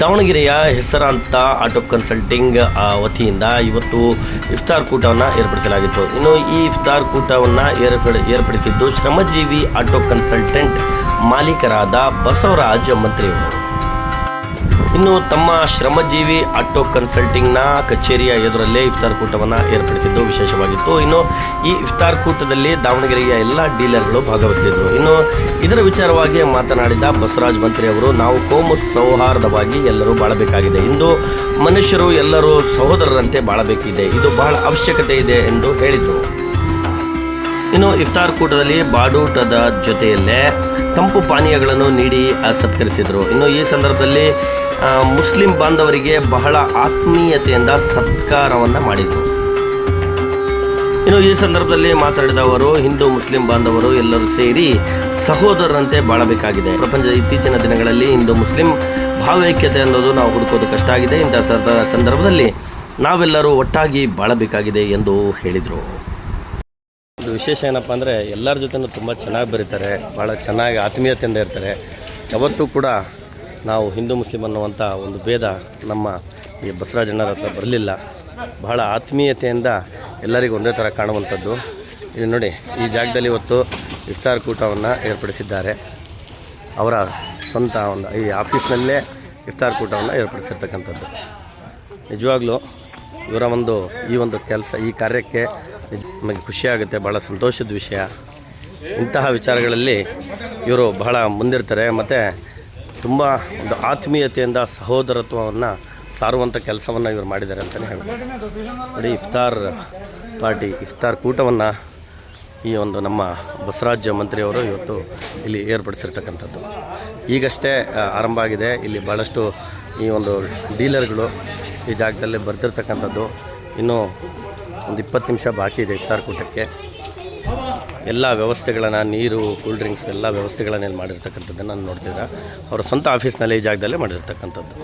ದಾವಣಗೆರೆಯ ಹೆಸರಾಂತ auto consulting ವತಿಯಿಂದ ಇವತ್ತು ಇಫ್ತಾರ್ ಕೂಟವನ್ನು ಏರ್ಪಡಿಸಲಾಗಿತ್ತು. ಇನ್ನು ಈ ಇಫ್ತಾರ್ ಕೂಟವನ್ನು ಏರ್ಪಡಿ, ಏರ್ಪಡಿಸಿದ್ದು ಶ್ರಮಜೀವಿ ಆಟೋ ಕನ್ಸಲ್ಟೆಂಟ್ ಮಾಲೀಕರಾದ ಬಸವರಾಜ್ ಮಂತ್ರಿಯವರು. ಇನ್ನು ತಮ್ಮ ಶ್ರಮಜೀವಿ ಆಟೋ ಕನ್ಸಲ್ಟಿಂಗ್ನ ಕಚೇರಿಯ ಎದುರಲ್ಲೇ ಇಫ್ತಾರ್ ಕೂಟವನ್ನು ಏರ್ಪಡಿಸಿದ್ದು ವಿಶೇಷವಾಗಿತ್ತು. ಇನ್ನು ಈ ಇಫ್ತಾರ್ ಕೂಟದಲ್ಲಿ ದಾವಣಗೆರೆಯ ಎಲ್ಲ ಡೀಲರ್ಗಳು ಭಾಗವಹಿಸಿದ್ದರು. ಇನ್ನು ಇದರ ವಿಚಾರವಾಗಿ ಮಾತನಾಡಿದ ಬಸವರಾಜ್ ಮಂತ್ರಿ ಅವರು, ನಾವು ಕೋಮು ಸೌಹಾರ್ದವಾಗಿ ಎಲ್ಲರೂ ಬಾಳಬೇಕಾಗಿದೆ. ಇಂದು ಮನುಷ್ಯರು ಎಲ್ಲರೂ ಸಹೋದರರಂತೆ ಬಾಳಬೇಕಿದೆ. ಇದು ಬಹಳ ಅವಶ್ಯಕತೆ ಇದೆ ಎಂದು ಹೇಳಿದರು. ಇನ್ನು ಇಫ್ತಾರ್ ಕೂಟದಲ್ಲಿ ಬಾಡೂಟದ ಜೊತೆಯಲ್ಲೇ ತಂಪು ಪಾನೀಯಗಳನ್ನು ನೀಡಿ ಸತ್ಕರಿಸಿದರು. ಇನ್ನು ಈ ಸಂದರ್ಭದಲ್ಲಿ ಮುಸ್ಲಿಂ ಬಾಂಧವರಿಗೆ ಬಹಳ ಆತ್ಮೀಯತೆಯಿಂದ ಸತ್ಕಾರವನ್ನು ಮಾಡಿದರು. ಇನ್ನು ಈ ಸಂದರ್ಭದಲ್ಲಿ ಮಾತನಾಡಿದ ಅವರು, ಹಿಂದೂ ಮುಸ್ಲಿಂ ಬಾಂಧವರು ಎಲ್ಲರೂ ಸೇರಿ ಸಹೋದರರಂತೆ ಬಾಳಬೇಕಾಗಿದೆ. ಪ್ರಪಂಚದ ಇತ್ತೀಚಿನ ದಿನಗಳಲ್ಲಿ ಹಿಂದೂ ಮುಸ್ಲಿಂ ಭಾವೈಕ್ಯತೆ ಅನ್ನೋದು ನಾವು ಹುಡುಕೋದು ಕಷ್ಟ ಆಗಿದೆ. ಇಂಥ ಸಂದ- ಸಂದರ್ಭದಲ್ಲಿ ನಾವೆಲ್ಲರೂ ಒಟ್ಟಾಗಿ ಬಾಳಬೇಕಾಗಿದೆ ಎಂದು ಹೇಳಿದರು. ಇದು ವಿಶೇಷ ಏನಪ್ಪ ಅಂದರೆ ಎಲ್ಲರ ಜೊತೆನೂ ತುಂಬ ಚೆನ್ನಾಗಿ ಬರೀತಾರೆ ಭಾಳ ಚೆನ್ನಾಗಿ ಆತ್ಮೀಯತೆಯಿಂದ ಇರ್ತಾರೆ. ಯಾವತ್ತೂ ಕೂಡ ನಾವು ಹಿಂದೂ, ಮುಸ್ಲಿಂ ಅನ್ನುವಂಥ ಒಂದು ಭೇದ ನಮ್ಮ ಈ ಬಸವರಾಜಣ್ಣರ ಹತ್ರ ಬರಲಿಲ್ಲ. ಬಹಳ ಆತ್ಮೀಯತೆಯಿಂದ ಎಲ್ಲರಿಗೂ ಒಂದೇ ಥರ ಕಾಣುವಂಥದ್ದು. ಇದು ನೋಡಿ, ಈ ಜಾಗದಲ್ಲಿ ಇವತ್ತು ಇಫ್ತಾರ್ ಕೂಟವನ್ನು ಏರ್ಪಡಿಸಿದ್ದಾರೆ. ಅವರ ಸ್ವಂತ ಒಂದು ಈ ಆಫೀಸ್ನಲ್ಲೇ ಇಫ್ತಾರ್ ಕೂಟವನ್ನು ಏರ್ಪಡಿಸಿರ್ತಕ್ಕಂಥದ್ದು. ನಿಜವಾಗ್ಲೂ ಇವರ ಒಂದು ಈ ಒಂದು ಕೆಲಸ, ಈ ಕಾರ್ಯಕ್ಕೆ ನಮಗೆ ಖುಷಿಯಾಗುತ್ತೆ ಭಾಳ ಸಂತೋಷದ ವಿಷಯ. ಇಂತಹ ವಿಚಾರಗಳಲ್ಲಿ ಇವರು ಬಹಳ ಮುಂದಿರ್ತಾರೆ. ಮತ್ತು ತುಂಬ ಒಂದು ಆತ್ಮೀಯತೆಯಿಂದ ಸಹೋದರತ್ವವನ್ನು ಸಾರುವಂಥ ಕೆಲಸವನ್ನು ಇವರು ಮಾಡಿದ್ದಾರೆ ಅಂತಲೇ ಹೇಳ್ಬೋದು. ನೋಡಿ, ಇಫ್ತಾರ್ ಪಾರ್ಟಿ, ಇಫ್ತಾರ್ ಕೂಟವನ್ನು ಈ ಒಂದು ನಮ್ಮ ಬಸವರಾಜ ಮಂತ್ರಿಯವರು ಇವತ್ತು ಇಲ್ಲಿ ಏರ್ಪಡಿಸಿರ್ತಕ್ಕಂಥದ್ದು. ಈಗಷ್ಟೇ ಆರಂಭ ಆಗಿದೆ. ಇಲ್ಲಿ ಭಾಳಷ್ಟು ಈ ಒಂದು ಡೀಲರ್ಗಳು ಈ ಜಾಗದಲ್ಲಿ ಬರ್ತಿರ್ತಕ್ಕಂಥದ್ದು. ಇನ್ನೂ ಒಂದು ಇಪ್ಪತ್ತು ನಿಮಿಷ ಬಾಕಿ ಇದೆ ಇಫ್ತಾರ್ ಕೂಟಕ್ಕೆ. ಎಲ್ಲ ವ್ಯವಸ್ಥೆಗಳನ್ನು, ನೀರು ಕೂಲ್ ಡ್ರಿಂಕ್ಸ್ ಎಲ್ಲ ವ್ಯವಸ್ಥೆಗಳನ್ನೇನು ಮಾಡಿರ್ತಕ್ಕಂಥದ್ದನ್ನು ನಾನು ನೋಡ್ತಿದ್ದೆ. ಅವರ ಸ್ವಂತ ಆಫೀಸ್ನಲ್ಲಿ ಈ ಜಾಗದಲ್ಲೇ ಮಾಡಿರ್ತಕ್ಕಂಥದ್ದು.